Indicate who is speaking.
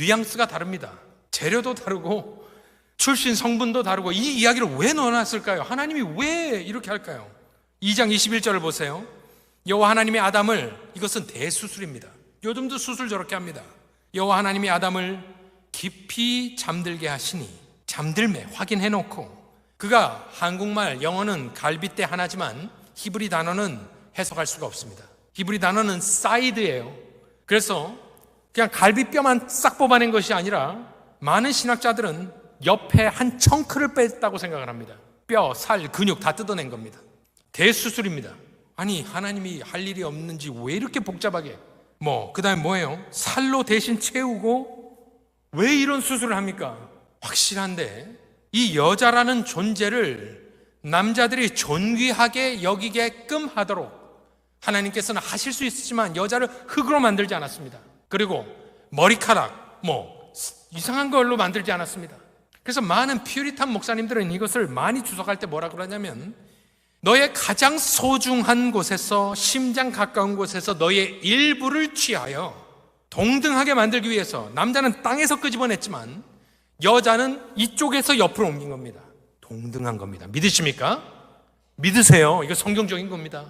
Speaker 1: 뉘앙스가 다릅니다. 재료도 다르고 출신 성분도 다르고 이 이야기를 왜 넣어놨을까요? 하나님이 왜 이렇게 할까요? 2장 21절을 보세요. 여호와 하나님이 아담을 이것은 대수술입니다. 요즘도 수술 저렇게 합니다. 여호와 하나님이 아담을 깊이 잠들게 하시니 잠들매 확인해 놓고 그가 한국말 영어는 갈빗대 하나지만 히브리 단어는 해석할 수가 없습니다. 히브리 단어는 사이드예요. 그래서 그냥 갈비뼈만 싹 뽑아낸 것이 아니라 많은 신학자들은 옆에 한 청크를 뺐다고 생각을 합니다. 뼈, 살, 근육 다 뜯어낸 겁니다. 대수술입니다. 아니 하나님이 할 일이 없는지 왜 이렇게 복잡하게 뭐 그 다음에 뭐예요? 살로 대신 채우고 왜 이런 수술을 합니까? 확실한데 이 여자라는 존재를 남자들이 존귀하게 여기게끔 하도록 하나님께서는 하실 수 있지만 여자를 흙으로 만들지 않았습니다. 그리고 머리카락 뭐 이상한 걸로 만들지 않았습니다. 그래서 많은 퓨리탄 목사님들은 이것을 많이 주석할 때 뭐라 그러냐면 너의 가장 소중한 곳에서 심장 가까운 곳에서 너의 일부를 취하여 동등하게 만들기 위해서 남자는 땅에서 끄집어냈지만 여자는 이쪽에서 옆으로 옮긴 겁니다. 동등한 겁니다. 믿으십니까? 믿으세요. 이거 성경적인 겁니다.